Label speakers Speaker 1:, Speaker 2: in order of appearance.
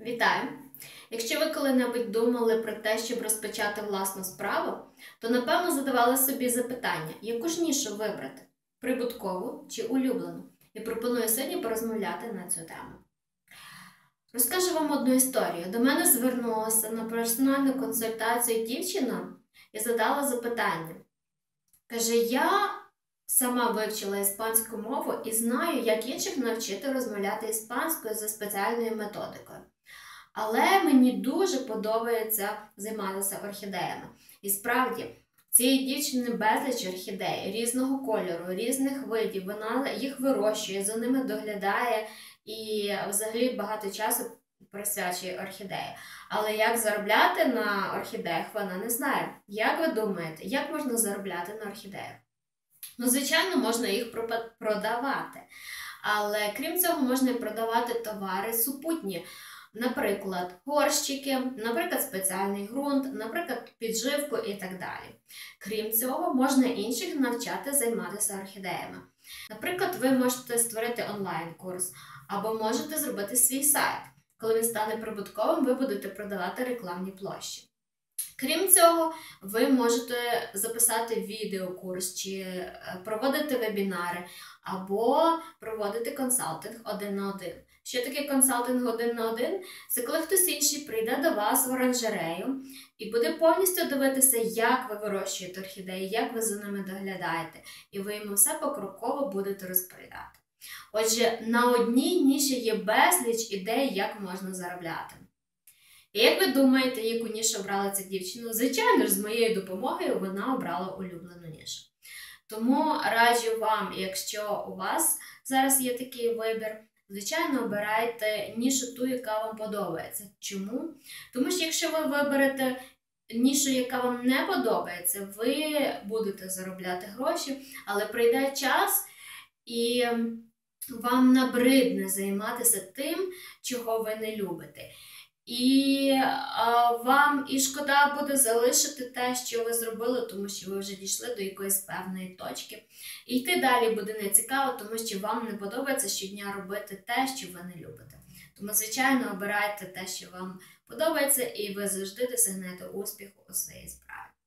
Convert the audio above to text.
Speaker 1: Вітаю! Якщо ви коли-небудь думали про те, щоб розпочати власну справу, то напевно задавали собі запитання, яку ж нішу вибрати прибуткову чи улюблену. І пропоную сьогодні порозмовляти на цю тему. Розкажу вам одну історію. До мене звернулася на персональну консультацію дівчина і задала запитання. Каже: Я сама вивчила іспанську мову і знаю, як інших навчити розмовляти іспанською за спеціальною методикою. Але мені дуже подобається займатися орхідеями. І справді, цієї дівчини безліч орхідей різного кольору, різних видів. Вона їх вирощує, за ними доглядає і взагалі багато часу присвячує орхідеї. Але як заробляти на орхідеях, вона не знає. Як ви думаєте, як можна заробляти на орхідеях? Ну, звичайно, можна їх продавати. Але крім цього, можна продавати товари супутні. Наприклад, горщики, наприклад, спеціальний ґрунт, наприклад, підживку і так далі. Крім цього, можна інших навчати займатися орхідеями. Наприклад, ви можете створити онлайн-курс або можете зробити свій сайт. Коли він стане прибутковим, ви будете продавати рекламні площі. Крім цього, ви можете записати відеокурс чи е, проводити вебінари, або проводити консалтинг один на один. Що таке консалтинг один на один? Це коли хтось інший прийде до вас в оранжерею і буде повністю дивитися, як ви вирощуєте орхідеї, як ви за ними доглядаєте, і ви йому все покроково будете розповідати. Отже, на одній ніші є безліч ідей, як можна заробляти. І як ви думаєте, яку нішу обрала ця дівчина? Звичайно ж, з моєю допомогою вона обрала улюблену нішу. Тому раджу вам, якщо у вас зараз є такий вибір, звичайно, обирайте нішу ту, яка вам подобається. Чому? Тому що якщо ви виберете нішу, яка вам не подобається, ви будете заробляти гроші, але прийде час і вам набридне займатися тим, чого ви не любите. І а, вам і шкода буде залишити те, що ви зробили, тому що ви вже дійшли до якоїсь певної точки. І йти далі буде нецікаво, тому що вам не подобається щодня робити те, що ви не любите. Тому, звичайно, обирайте те, що вам подобається, і ви завжди досягнете успіху у своїй справі.